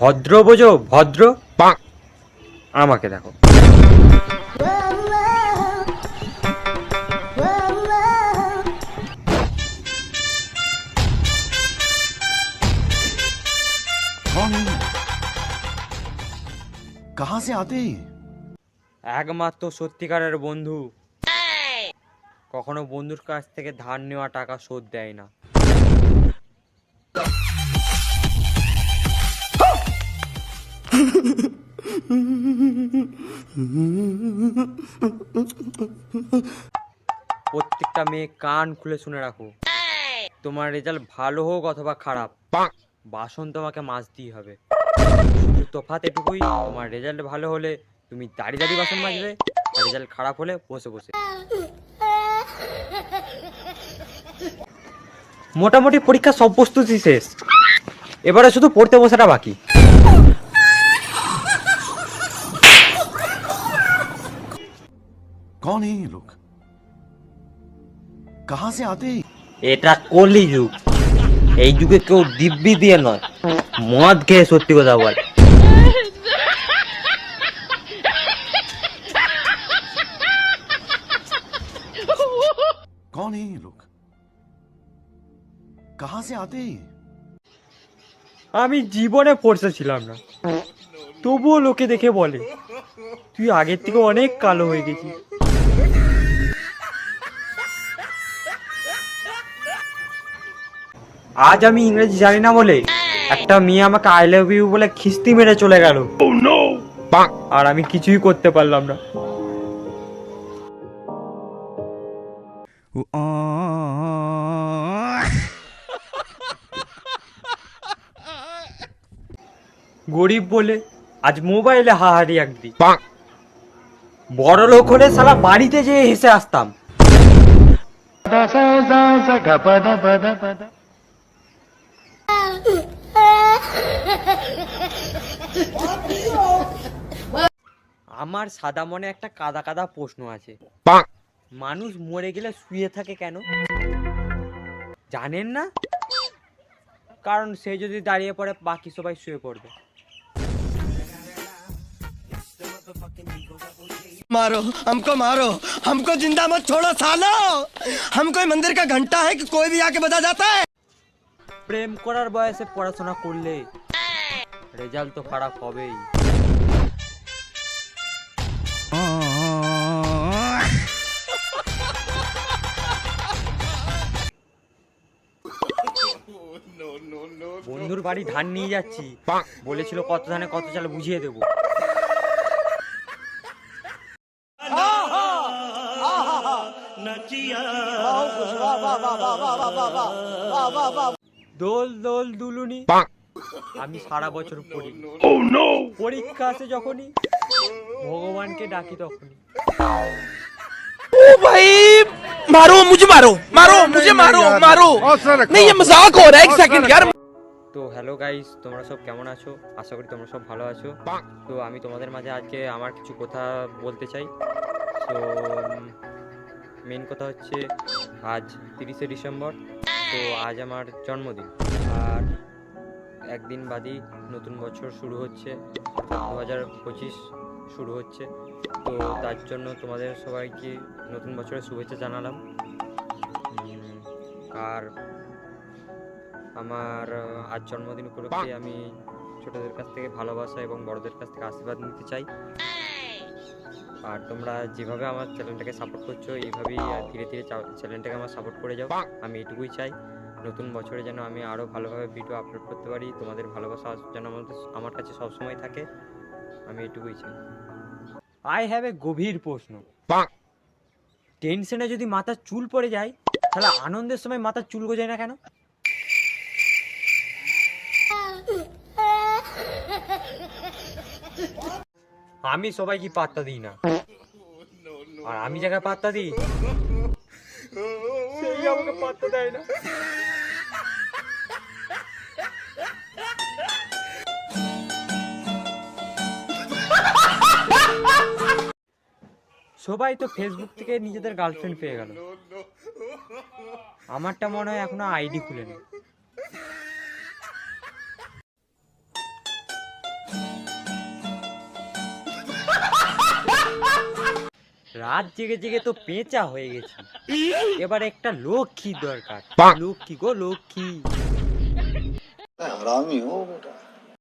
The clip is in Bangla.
ভদ্র বোঝো ভদ্র। আমাকে দেখো। কাহা সে আতে একমাত্র সত্যিকারের বন্ধু। কখনো বন্ধুর কাছ থেকে ধার নেওয়া টাকা শোধ দেয় না। প্রত্যেকটা মেয়ে কান খুলে শুনে রাখো। তোমার রেজাল্ট ভালো হোক অথবা খারাপ, বাসন তোমাকে মাজতেই হবে। শুধু তফাৎ এটুকুই, তোমার রেজাল্ট ভালো হলে তুমি দাঁড়িয়ে দাঁড়িয়ে বাসন মাজবে রেজাল্ট খারাপ হলে বসে বসে। মোটামুটি পরীক্ষা সব প্রস্তুতি শেষ। এবারে শুধু পড়তে বসাটা বাকি। कौन है ये लोग कहाँ से आते हैं এটা কলি যুগ এই যুগে কেউ দিব্যি দিয়ে নয় মদ খেয়ে সত্যি কথা বল कौन है ये लोग कहाँ से आते हैं ये? আমি জীবনে ফোর্সে ছিলাম না তবুও লোকে দেখে বলে তুই আগের থেকে অনেক কালো হয়ে গেছিস আজ আমি ইংরেজি জানি না বলে একটা মেয়ে আমাকে আই লাভ ইউ বলে খিস্তি মেরে চলে গেল। আর আমি কিছুই করতে পারলাম না। গরিব বলে আজ মোবাইলে হাহারি একদি বড় লোক হলে সালা বাড়িতে যেয়ে হেসে আসতাম। আমার সাদা মনে একটা কাদা কাদা প্রশ্ন আছে মানুষ মরে গেলে শুয়ে থাকে কেন জানেন না কারণ সে যদি দাঁড়িয়ে পড়ে বাকি সবাই শুয়ে পড়বে मारो हमको मारो हमको जिंदा मत छोड़ो सालो हम कोई मंदिर का घंटा है कि कोई भी आके बजा जाता है প্রেম করার বয়সে পড়াশোনা করলে রেজাল্ট তো খারাপ হবেই। বন্ধুর বাড়ি ধান নিয়ে যাচ্ছি। বলেছিল কত ধানে কত চাল বুঝিয়ে দেবো। দোল দোল দুলুনি। আমি সারা বছর পড়ি পরীক্ষা আছে যখনই ভগবানকে ডাকি তখনই भाई मारो मुझे मारो मारो मुझे मारो मारो नहीं ये मजाक हो रहा है एक सेकंड यार তো হ্যালো গাইস তোমরা সব কেমন আছো আশা করি তোমরা সব ভালো আছো তো আমি তোমাদের মাঝে আজকে আমার কিছু কথা বলতে চাই তো মেন কথা হচ্ছে আজ তিরিশে ডিসেম্বর তো আজ আমার জন্মদিন আর একদিন বাদই নতুন বছর শুরু হচ্ছে দু হাজার পঁচিশ শুরু হচ্ছে। তো তার জন্য তোমাদের সবাইকে নতুন বছরের শুভেচ্ছা জানালাম। আর আমার আজ জন্মদিন উপলক্ষে আমি ছোটদের কাছ থেকে ভালোবাসা এবং বড়দের কাছ থেকে আশীর্বাদ নিতে চাই। আর তোমরা যেভাবে আমার চ্যানেলটাকে সাপোর্ট করছ এইভাবেই ধীরে ধীরে চ্যানেলটাকে আমার সাপোর্ট করে যাও। আমি এটুকুই চাই। নতুন বছরে যেন আমি আরও ভালোভাবে ভিডিও আপলোড করতে পারি তোমাদের ভালোবাসা যেন আমাদের আমার কাছে সবসময় থাকে। আমি এটুকুই চাই। আই হ্যাভ এ গভীর প্রশ্ন। টেনশনে যদি মাথার চুল পড়ে যায় তাহলে আনন্দের সময় মাথার চুল গজায় না কেন? আমি সবাইকে পাত্তা দিই না। আর আমি যাকে পাত্তা দিই আমাকে পাত্তা দেয় না। সবাই তো ফেসবুক থেকে নিজেদের গার্লফ্রেন্ড পেয়ে গেল। আমারটা মনে হয় এখনও আইডি খুলেনি রাত জেগে জেগে তো পেঁচা হয়ে গেছি। এবার একটা লক্ষ্মী দরকার। লক্ষ্মী গো লক্ষ্মী। হ্যাঁ, বেটা।